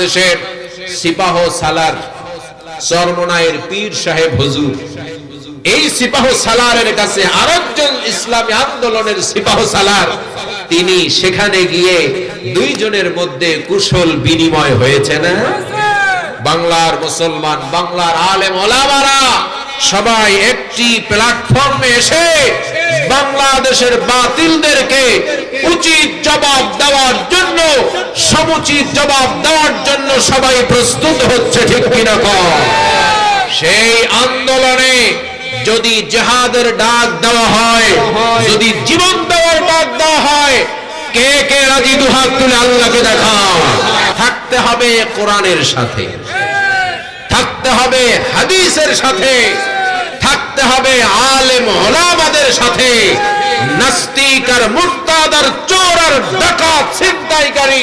দেশের সিপাহ সালার চরমনায়ের পীর সাহেব হুজুর। এই সিপাহ সালারের কাছে আরেকজন ইসলামী আন্দোলনের সিপাহ সালার, তিনি সেখানে গিয়ে দুইজনের মধ্যে কুশল বিনিময় হয়েছে না? বাংলার মুসলমান, বাংলার আলেম ওলামারা সবাই একটি প্ল্যাটফর্মে এসে বাংলাদেশের বাতিলদেরকে উচিত জবাব দেওয়ার জন্য সমুচিত জবাব দেওয়ার জন্য সবাই প্রস্তুত হচ্ছে, ঠিক কিনা সেই আন্দোলনে যদি জেহাদের ডাক দেওয়া হয়, যদি জীবন দেওয়ার ডাক দেওয়া হয়, কে কে রাজি দুহাত তুলে আল্লাহকে দেখাও? থাকতে হবে কোরআনের সাথে। থাকতে হবে হাদিসের সাথে। থাকতে হবে আলেম ওলামাদের সাথে। নাস্তিক আর মুরতাদ আর চোর আর ডাকাত, ছিনতাইকারী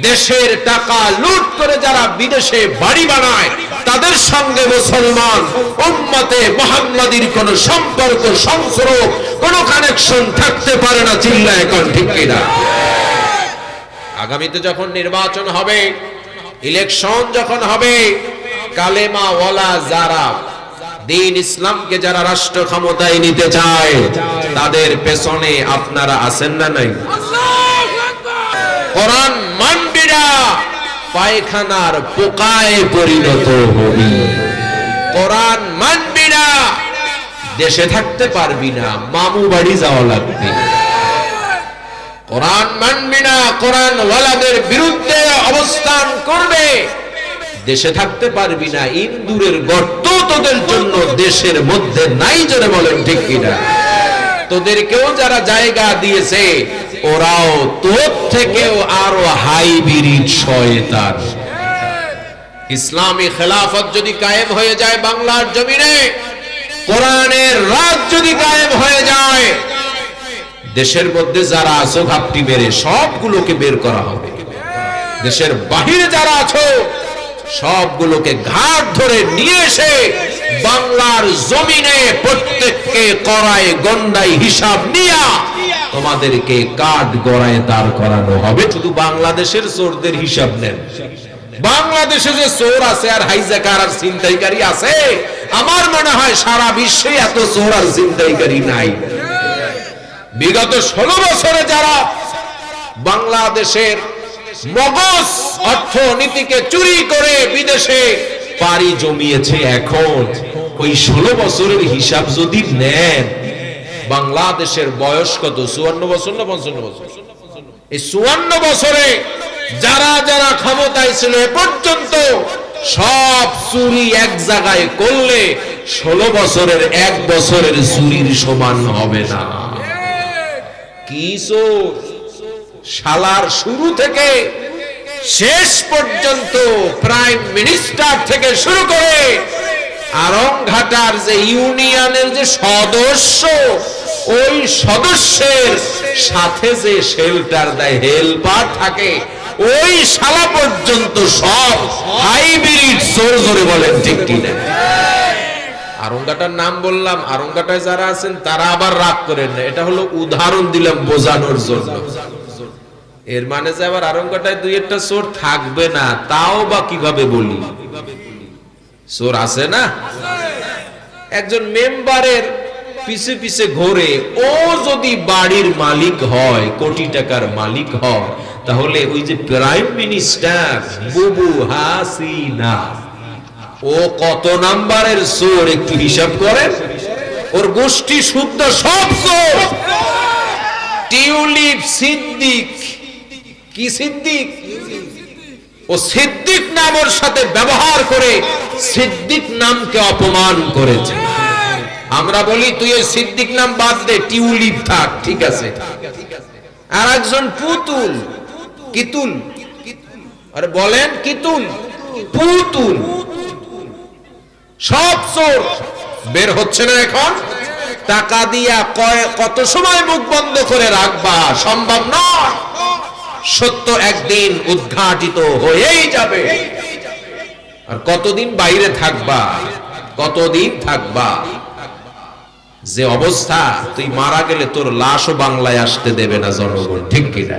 দেশের টাকা লুট করে যারা বিদেশে বাড়ি বানায় তাদের সঙ্গে মুসলমান উম্মতে মোহাম্মদীর কোন সম্পর্ক সংস্রব কোন কানেকশন থাকতে পারে না চিল্লা এখন ঠিক কিনা। আগামীতে যখন নির্বাচন হবে ইলেকশন যখন হবে কালেমা ওয়ালা যারা দিন ইসলামকে যারা রাষ্ট্র ক্ষমতায় নিতে চায় তাদের পেছনে আপনারা আছেন না নাই? কোরআন পায়খানার পোকায় পরিণত হবি। কোরআন মানবিরা দেশে থাকতে পারবি না, মামু বাড়ি যাওয়া লাগবে। কোরআন মানবি না কোরআন ওয়ালাদের বিরুদ্ধে অবস্থান করবে। দেশে থাকতে পারবি না, ইন্দুরের গর্ত তোদের জন্য দেশের মধ্যে নাই জনে বলেন ঠিক কিনা। তোদের তোদেরকেও যারা জায়গা দিয়েছে ওরাও তোর থেকেও আরও হাইব্রিড শয়তান। ইসলামী খেলাফত যদি কায়েম হয়ে যায় বাংলার জমিনে, কোরআনের রাজ যদি কায়েম হয়ে যায়, দেশের মধ্যে যারা আছো, ঘাপটি মেরে সবগুলোকে বের করা হবে। দেশের বাহিরে যারা আছো, সবগুলোকে ঘাট ধরে নিয়ে এসে বাংলার জমিনে প্রত্যেককে করায় গন্ডাই হিসাব নিয়া তোমাদেরকে কাঠ গড়ায় দাঁড় করানো হবে। শুধু বাংলাদেশের চোরদের হিসাব নেন। বাংলাদেশে যে চোর আছে আর হাইজাকার আর ছিনতাইকারী আছে, আমার মনে হয় সারা বিশ্বে এত চোর আর ছিনতাইকারী নাই। বিগত ষোলো বছরে যারা বাংলাদেশের মগজ অর্থনীতিকে চুরি করে বিদেশে পাড়ি জমিয়েছে, এখন ওই ষোলো বছরের হিসাব যদি নেন বাংলাদেশের বয়স কত? চুয়ান্ন বছর না পঞ্চান্ন বছর? এই চুয়ান্ন বছরে যারা যারা ক্ষমতায় ছিল, এ পর্যন্ত সব চুরি এক জায়গায় করলে ষোলো বছরের এক বছরের চুরির সমান হবে না। কি চোর? শালার শুরু থেকে শেষ পর্যন্ত প্রাইম মিনিস্টার থেকে শুরু করে আরংঘাটার যে ইউনিয়নের যে সদস্য, ওই সদস্যের সাথে যে শেল্টার দেয় হেল্পার থাকে, ওই শালা পর্যন্ত সব হাইব্রিড চোর ধরে বলেন, ঠিক কিনা আরঙ্গাটার নাম বললাম আরঙ্গাটায় যারা আছেন, তারা আবার রাগ করেন না। এটা হলো উদাহরণ দিলাম বোঝানোর জন্য। এর মানে যে আবার আরঙ্গাটায় দুই একটা চোর থাকবে না, তাও বা কীভাবে বলি? চোর আছে না? একজন মেম্বারের পিছে পিছে ঘোরে, ও যদি বাড়ির মালিক হয়, কোটি টাকার মালিক হয়, তাহলে ওই যে প্রাইম মিনিস্টার বুবু হাসিনা, ও কত নাম্বারের চোর একটু হিসাব করেন? ওর গোষ্ঠী শুদ্ধ সব চোর টিউলিপ সিদ্দিক, কি সিদ্দিক? ও সিদ্দিক নামের সাথে ব্যবহার করে সিদ্দিক নামকে অপমান করেছে। আমরা বলি, তুই ওই সিদ্দিক নাম বাদ দে, টিউলিপ থাক, ঠিক আছে। আর একজন পুতুল। কিতুল। আরে বলেন, কিতুল। পুতুল। সব চোর বের হচ্ছে না এখন। টাকা দিয়া কয়, কত সময় মুখ বন্ধ করে রাখবা? সম্ভব নয়। সত্য একদিন উদ্ঘাটিত হয়েই যাবে। আর কতদিন বাইরে থাকবা? কতদিন থাকবা? যে অবস্থা, তুই মারা গেলে তোর লাশও বাংলায় আসতে দেবে না জনগণ, ঠিক কিনা?